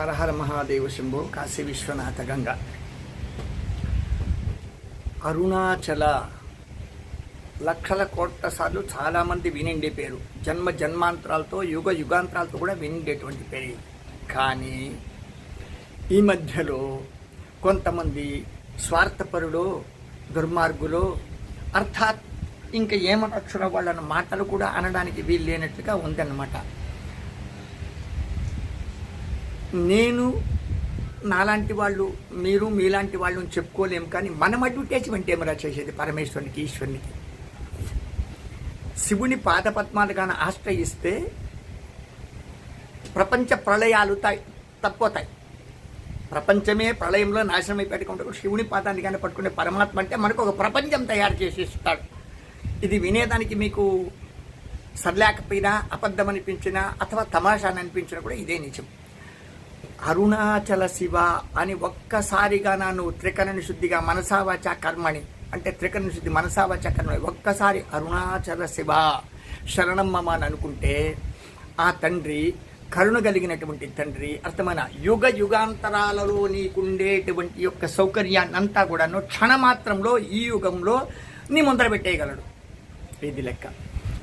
హరహర మహాదేవ శంభో కాశీ విశ్వనాథ గంగ. అరుణాచల లక్షల కోట్ల సార్లు చాలామంది వినిండే పేరు. జన్మ జన్మాంతరాలతో యుగ యుగాంతరాలతో కూడా వినిండేటువంటి పేరు. కానీ ఈ మధ్యలో కొంతమంది స్వార్థపరులు దుర్మార్గులు అర్థాత్ ఇంకా ఏమనొచ్చున వాళ్ళని మాటలు కూడా అనడానికి వీలు లేనట్టుగా ఉందన్నమాట. నేను నాలాంటి వాళ్ళు మీరు మీలాంటి వాళ్ళని చెప్పుకోలేము. కానీ మనం అడ్వర్టైజ్మెంట్ ఏమరా చేసేది పరమేశ్వరునికి ఈశ్వరునికి? శివుని పాదపద్మాలు కానీ ఆశ్రయిస్తే ప్రపంచ ప్రళయాలు త- తప్పోతాయి. ప్రపంచమే ప్రళయంలో నాశనం అయిపోయి శివుని పాదాన్ని కానీ పట్టుకునే పరమాత్మ అంటే మనకు ఒక ప్రపంచం తయారు చేసి ఇస్తాడు ఇది వినేదానికి మీకు సర్లేకపోయినా అబద్ధం అనిపించినా అథవా తమాషా అని అనిపించినా కూడా ఇదే నిజం. అరుణాచల శివ అని ఒక్కసారిగా నన్ను త్రికరణ శుద్ధిగా మనసావాచ కర్మని అంటే త్రికరణ శుద్ధి మనసావాచ కర్మని ఒక్కసారి అరుణాచల శివ శరణమ్మ అని అనుకుంటే ఆ తండ్రి కరుణ కలిగినటువంటి తండ్రి అర్థమైన? యుగ యుగాంతరాలలో నీకుండేటువంటి యొక్క సౌకర్యాన్ని అంతా కూడాను క్షణమాత్రంలో ఈ యుగంలో నీ ముందర పెట్టేయగలడు. ఇది లెక్క.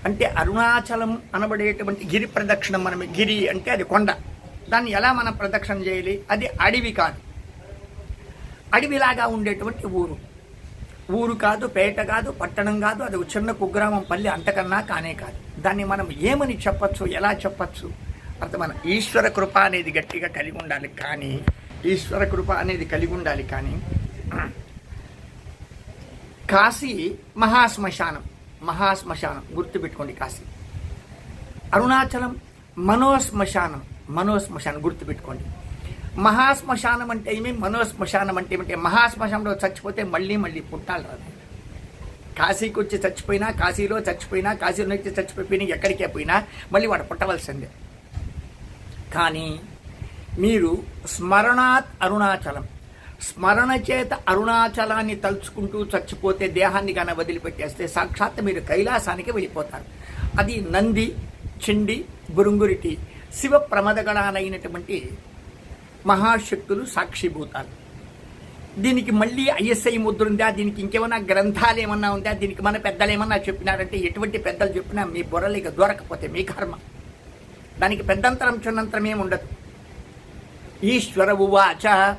అంటే అరుణాచలం అనబడేటువంటి గిరి ప్రదక్షిణం మనం గిరి అంటే అది కొండ. దాన్ని ఎలా మనం ప్రదక్షిణ చేయాలి? అది అడవి కాదు. అడవిలాగా ఉండేటువంటి ఊరు. ఊరు కాదు పేట కాదు పట్టణం కాదు అది చిన్న కుగ్రామం పల్లె అంతకన్నా కానే కాదు. దాన్ని మనం ఏమని చెప్పచ్చు ఎలా చెప్పచ్చు? అర్థమైన ఈశ్వర కృప అనేది గట్టిగా కలిగి ఉండాలి కానీ ఈశ్వర కృప అనేది కలిగి ఉండాలి కానీ కాశీ మహాశ్మశానం మహాశ్మశానం గుర్తుపెట్టుకోండి కాశీ. అరుణాచలం మనోశ్మశానం. మనోశ్మశానం గుర్తుపెట్టుకోండి. మహాశ్మశానం అంటే ఏమి? మనోశ్మశానం అంటే ఏమిటి? మహాశ్మశానంలో చచ్చిపోతే మళ్ళీ మళ్ళీ పుట్టాలి రాదు కాశీకి వచ్చి చచ్చిపోయినా కాశీలో చచ్చిపోయినా కాశీలో వచ్చి చచ్చిపోయినా ఎక్కడికే పోయినా మళ్ళీ వాడు పుట్టవలసిందే. కానీ మీరు స్మరణాత్ అరుణాచలం స్మరణ చేత అరుణాచలాన్ని తలుచుకుంటూ చచ్చిపోతే దేహాన్ని కానీ వదిలిపెట్టేస్తే సాక్షాత్ మీరు కైలాసానికి వెళ్ళిపోతారు. అది నంది చిండి బురుంగురిటి శివ ప్రమదగణాలైనటువంటి మహాశక్తులు సాక్షిభూతాలు. దీనికి మళ్ళీ ఐఎస్ఐ ముద్ర ఉందా దీనికి ఇంకేమైనా గ్రంథాలు ఏమన్నా ఉందా? దీనికి మన పెద్దలు ఏమన్నా చెప్పినారంటే ఎటువంటి పెద్దలు చెప్పినా మీ బుర్రలిక దొరకపోతే మీ కర్మ. దానికి పెద్దంతరం చిన్నంతరం ఏమి ఉండదు. ఈశ్వర ఉవాచ.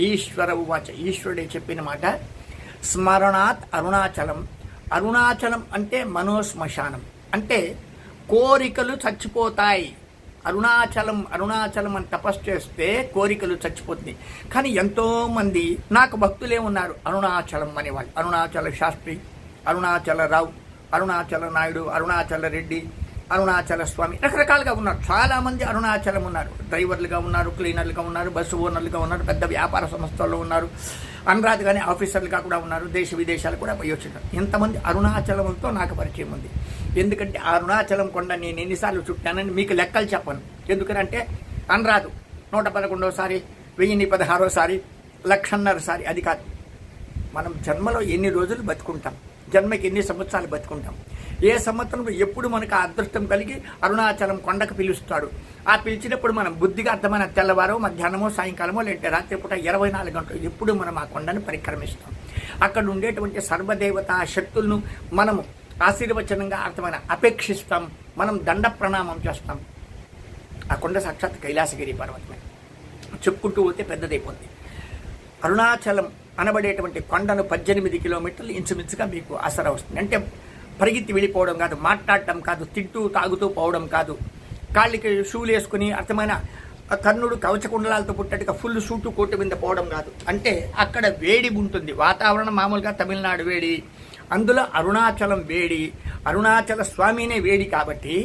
ఈశ్వర ఉవాచ. ఈశ్వరుడే చెప్పిన మాట స్మరణాత్ అరుణాచలం. అరుణాచలం అంటే మనోశ్మశానం అంటే కోరికలు చచ్చిపోతాయి. అరుణాచలం అరుణాచలం అని తపస్సు చేస్తే కోరికలు చచ్చిపోతుంది. కానీ ఎంతోమంది నాకు భక్తులే ఉన్నారు. అరుణాచలం అనేవాళ్ళు. అరుణాచల శాస్త్రి అరుణాచల రావు అరుణాచల నాయుడు అరుణాచల రెడ్డి అరుణాచల స్వామి రకరకాలుగా ఉన్నారు. చాలామంది అరుణాచలం ఉన్నారు. డ్రైవర్లుగా ఉన్నారు క్లీనర్లుగా ఉన్నారు బస్సు ఓనర్లుగా ఉన్నారు పెద్ద వ్యాపార సంస్థల్లో ఉన్నారు అనరాదు కానీ ఆఫీసర్లుగా కూడా ఉన్నారు దేశ విదేశాలు కూడా పోయి వచ్చినారు. ఇంతమంది అరుణాచలంతో నాకు పరిచయం ఉంది. ఎందుకంటే అరుణాచలం కొండ నేను ఎన్నిసార్లు చుట్టానని మీకు లెక్కలు చెప్పను. ఎందుకనంటే అనరాదు. నూట పదకొండోసారి వెయ్యిన్ని పదహారోసారి లక్షన్నరసారి అది కాదు. మనం జన్మలో ఎన్ని రోజులు బతుకుంటాం? జన్మకి ఎన్ని సంవత్సరాలు బతుకుంటాం? ఏ సంవత్సరంలో ఎప్పుడు మనకు ఆ అదృష్టం కలిగి అరుణాచలం కొండకు పిలుస్తాడు? ఆ పిలిచినప్పుడు మనం బుద్ధిగా అర్థమైన తెల్లవారో మధ్యాహ్నమో సాయంకాలమో లేదంటే రాత్రిపూట ఇరవై నాలుగు గంటలు ఎప్పుడు మనం ఆ కొండను పరిక్రమిస్తాం? అక్కడ ఉండేటువంటి సర్వదేవత శక్తులను మనము ఆశీర్వచనంగా అర్థమైన అపేక్షిస్తాం. మనం దండ ప్రణామం చేస్తాం. ఆ కొండ సాక్షాత్ కైలాసగిరి పర్వతమే. చెప్పుకుంటూ పోతే పెద్దదైపోతుంది అరుణాచలం అనబడేటువంటి కొండను పద్దెనిమిది కిలోమీటర్లు ఇంచుమించుగా మీకు ఆసరా వస్తుంది. అంటే పరిగెత్తి వెళ్ళిపోవడం కాదు మాట్లాడటం కాదు తింటూ తాగుతూ పోవడం కాదు. కాళ్ళకి షూలు వేసుకుని అర్థమైన కర్ణుడు కవచకుండలాలతో పుట్టట్టుగా ఫుల్ సూటు కోటు మీద పోవడం కాదు. అంటే అక్కడ వేడి ఉంటుంది. వాతావరణం మామూలుగా తమిళనాడు వేడి. అందులో అరుణాచలం వేడి అరుణాచల స్వామినే వేడి కాబట్టి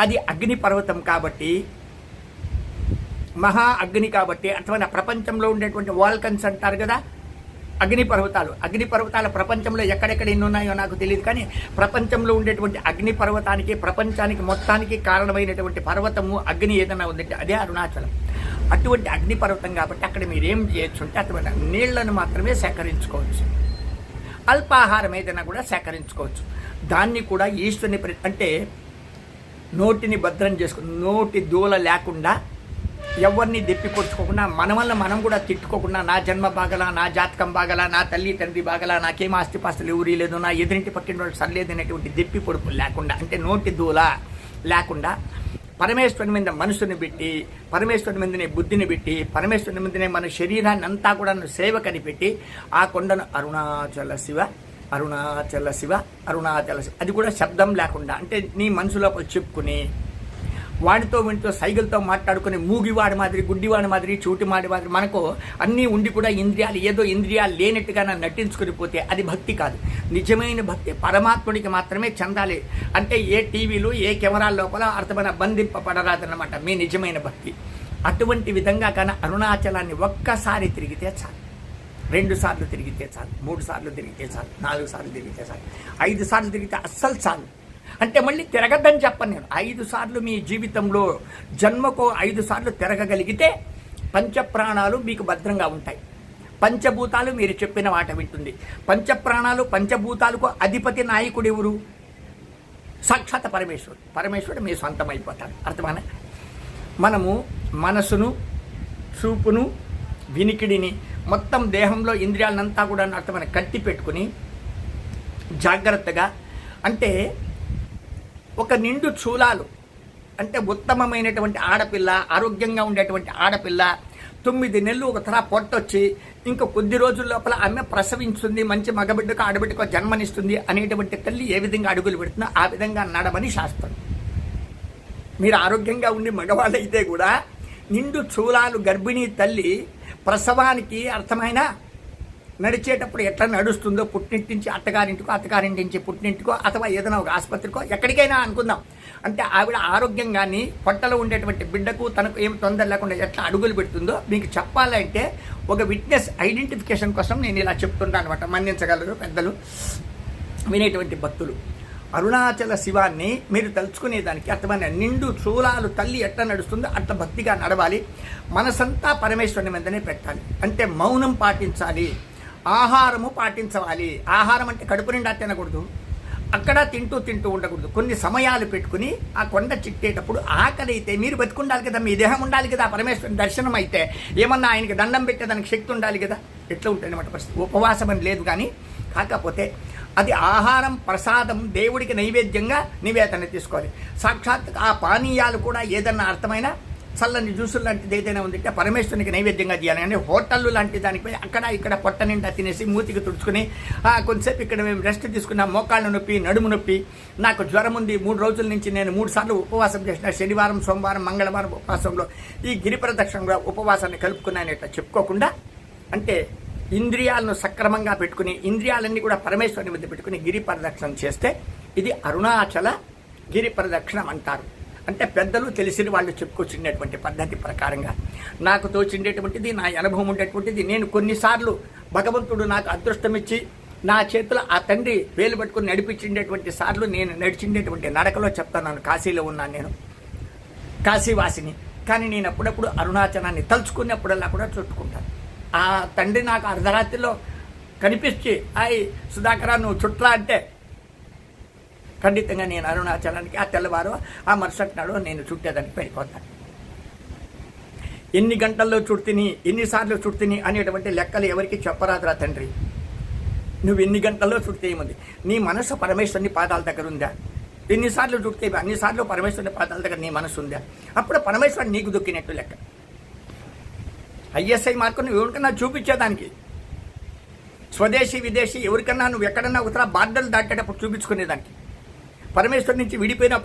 అది అగ్ని పర్వతం కాబట్టి మహా అగ్ని కాబట్టి అటువంటి ప్రపంచంలో ఉండేటువంటి వాల్కన్స్ అంటారు కదా అగ్ని పర్వతాలు. అగ్ని పర్వతాల ప్రపంచంలో ఎక్కడెక్కడ ఎన్ని ఉన్నాయో నాకు తెలియదు కానీ ప్రపంచంలో ఉండేటువంటి అగ్ని పర్వతానికి ప్రపంచానికి మొత్తానికి కారణమైనటువంటి పర్వతము అగ్ని ఏదైనా ఉందంటే అదే అరుణాచలం. అటువంటి అగ్ని పర్వతం కాబట్టి అక్కడ మీరు ఏం చేయొచ్చు అంటే అటువంటి నీళ్ళను మాత్రమే సేకరించుకోవచ్చు. అల్పాహారం ఏదైనా కూడా సేకరించుకోవచ్చు. దాన్ని కూడా ఈశ్వరుని ప్ర- అంటే నోటిని భద్రం చేసుకుని నోటి దూల లేకుండా ఎవరిని దెప్పిపొచ్చుకోకుండా మన వల్ల మనం కూడా తిట్టుకోకుండా నా జన్మ బాగలా నా జాతకం బాగలా నా తల్లి తండ్రి బాగలా నాకేం ఆస్తిపాస్తులు ఎవరి లేదు నా ఎదురింటి పట్టిన వాళ్ళు సర్లేదు అనేటువంటి దెప్పి పొడుపులు లేకుండా అంటే నోటి దూల లేకుండా పరమేశ్వరుని మీద మనసుని పెట్టి పరమేశ్వరుని మీదనే బుద్ధిని పెట్టి పరమేశ్వరుని మీదనే మన శరీరాన్ని అంతా కూడా సేవ కనిపెట్టి ఆ కొండను అరుణాచల శివ అరుణాచల శివ అరుణాచల శివ. అది కూడా శబ్దం లేకుండా అంటే నీ మనసులో చెప్పుకుని వాడితో వీటితో సైకిల్తో మాట్లాడుకుని మూగివాడి మాదిరి గుడ్డివాడి మాదిరి చూటివాడి మాదిరి మనకు అన్నీ ఉండి కూడా ఇంద్రియాలు ఏదో ఇంద్రియాలు లేనట్టుగా నటించుకుని పోతే అది భక్తి కాదు. నిజమైన భక్తి. పరమాత్ముడికి మాత్రమే చెందాలి. అంటే ఏ టీవీలు ఏ కెమెరాల లోపల అర్థమైన బంధింపబడరాదన్నమాట. మీ నిజమైన భక్తి. అటువంటి విధంగా కానీ అరుణాచలాన్ని ఒక్కసారి తిరిగితే చాలు. రెండు సార్లు తిరిగితే చాలు. మూడు సార్లు తిరిగితే చాలు. నాలుగు సార్లు తిరిగితే చాలు. ఐదు సార్లు తిరిగితే అస్సలు చాలు. అంటే మళ్ళీ తిరగద్దని చెప్పను నేను. ఐదు సార్లు మీ జీవితంలో జన్మకు ఐదు సార్లు తిరగగలిగితే పంచప్రాణాలు మీకు భద్రంగా ఉంటాయి. పంచభూతాలు మీరు చెప్పిన మాట వింటుంది. పంచప్రాణాలు పంచభూతాలకు అధిపతి నాయకుడు ఎవరు? సాక్షాత్ పరమేశ్వరుడు. పరమేశ్వరుడు మీ సొంతం అయిపోతాడు అర్థమాన? మనము మనసును చూపును వినికిడిని మొత్తం దేహంలో ఇంద్రియాలనంతా కూడా అర్థమైన? కట్టి పెట్టుకుని జాగ్రత్తగా అంటే ఒక నిండు చూలాలు అంటే ఉత్తమమైనటువంటి ఆడపిల్ల ఆరోగ్యంగా ఉండేటువంటి ఆడపిల్ల తొమ్మిది నెలలు ఒక తర పొట్టొచ్చి ఇంకా కొద్ది రోజుల లోపల ఆమె ప్రసవించుంది మంచి మగబిడ్డకు ఆడబిడ్డకు జన్మనిస్తుంది అనేటువంటి తల్లి ఏ విధంగా అడుగులు పెడుతుందో ఆ విధంగా నడమని శాస్త్రం. మీరు ఆరోగ్యంగా ఉండి మగవాళ్ళైతే కూడా నిండు చూలాలు గర్భిణీ తల్లి ప్రసవానికి అర్థమైన నడిచేటప్పుడు ఎట్లా నడుస్తుందో పుట్టింటి నుంచి అత్తగారింటికో అత్తగారింటి నుంచి పుట్టింటికో అథవా ఏదైనా ఒక ఆసుపత్రికో ఎక్కడికైనా అనుకుందాం. అంటే ఆవిడ ఆరోగ్యంగాని పొట్టలో ఉండేటువంటి బిడ్డకు తనకు ఏం తొందర లేకుండా ఎట్లా అడుగులు పెడుతుందో మీకు చెప్పాలంటే ఒక విట్నెస్ ఐడెంటిఫికేషన్ కోసం నేను ఇలా చెప్తుంటాను అనమాట మన్నించగలరు పెద్దలు? వినేటువంటి భక్తులు. అరుణాచల శివాన్ని మీరు తలుచుకునేదానికి అర్థమైన నిండు చూలాలు తల్లి ఎట్లా నడుస్తుందో అట్లా భక్తిగా నడవాలి. మనసంతా పరమేశ్వరుని మీదనే పెట్టాలి. అంటే మౌనం పాటించాలి. ఆహారము పాటించవాలి. ఆహారం అంటే కడుపు నిండా తినకూడదు. అక్కడ తింటూ తింటూ ఉండకూడదు. కొన్ని సమయాలు పెట్టుకుని ఆ కొండ చిట్టేటప్పుడు ఆకలి అయితే మీరు బతుకుండాలి కదా మీ దేహం ఉండాలి కదా పరమేశ్వరుని దర్శనం అయితే. ఏమన్నా ఆయనకి దండం పెట్టేదానికి శక్తి ఉండాలి కదా? ఎట్లా ఉంటుంది పరిస్థితి. ఉపవాసం అని లేదు కానీ కాకపోతే అది ఆహారం ప్రసాదం దేవుడికి నైవేద్యంగా నివేదన తీసుకోవాలి. సాక్షాత్ ఆ పానీయాలు కూడా ఏదన్నా అర్థమైనా చల్లని జ్యూసులు లాంటిది ఏదైనా ఉందంటే పరమేశ్వరునికి నైవేద్యంగా చేయాలి. కానీ హోటళ్ళు లాంటి దానిపై అక్కడ ఇక్కడ పొట్ట నిండా తినేసి మూతికి తుడుచుకుని కొంతసేపు ఇక్కడ మేము రెస్ట్ తీసుకున్నాం మోకాళ్ళ నొప్పి నడుము నొప్పి నాకు జ్వరం ఉంది మూడు రోజుల నుంచి నేను మూడు సార్లు ఉపవాసం చేసిన శనివారం సోమవారం మంగళవారం ఉపవాసంలో ఈ గిరి ప్రదక్షిణంలో ఉపవాసాన్ని కలుపుకున్నాను ఇట్లా చెప్పుకోకుండా అంటే ఇంద్రియాలను సక్రమంగా పెట్టుకుని ఇంద్రియాలన్నీ కూడా పరమేశ్వరుని మధ్య పెట్టుకుని గిరి ప్రదక్షిణం చేస్తే ఇది అరుణాచల గిరి ప్రదక్షిణం అంటారు. అంటే పెద్దలు తెలిసిన వాళ్ళు చెప్పుకొచ్చినటువంటి పద్ధతి ప్రకారంగా నాకు తోచిండేటువంటిది నా అనుభవం ఉండేటువంటిది. నేను కొన్నిసార్లు భగవంతుడు నాకు అదృష్టం ఇచ్చి నా చేతిలో ఆ తండ్రి వేలు పట్టుకుని నడిపించిండేటువంటి సార్లు నేను నడిచిండేటువంటి నడకలో చెప్తాను. కాశీలో ఉన్నాను నేను కాశీవాసిని. కానీ నేను అప్పుడప్పుడు అరుణాచలాన్ని తలుచుకున్నప్పుడల్లా కూడా చుట్టుకుంటాను. ఆ తండ్రి నాకు అర్ధరాత్రిలో కనిపించి అయ్యి సుధాకర నువ్వు చుట్లా అంటే ఖండితంగా నేను అరుణాచలానికి ఆ తెల్లవారు ఆ మరుసటి నాడు నేను చుట్టేదానికి వెళ్ళిపోతాను. ఎన్ని గంటల్లో చుడుతుని ఎన్నిసార్లు చుడుతుని అనేటువంటి లెక్కలు ఎవరికి చెప్పరాదురా తండ్రి. నువ్వు ఎన్ని గంటల్లో చుడితే ఏముంది? నీ మనసు పరమేశ్వరుని పాదాల దగ్గర ఉందా? ఎన్నిసార్లు చుడితే అన్నిసార్లు పరమేశ్వరుని పాదాల దగ్గర నీ మనసు ఉందా? అప్పుడు పరమేశ్వరుడు నీకు దొక్కినట్టు లెక్క. ఐఎస్ఐ మార్కు నువ్వు ఎవరికన్నా చూపించేదానికి? స్వదేశీ విదేశీ ఎవరికన్నా నువ్వు ఎక్కడన్నా ఉత్తర బార్డర్లు దాటేటప్పుడు చూపించుకునేదానికి? పరమేశ్వరు నుంచి విడిపోయిన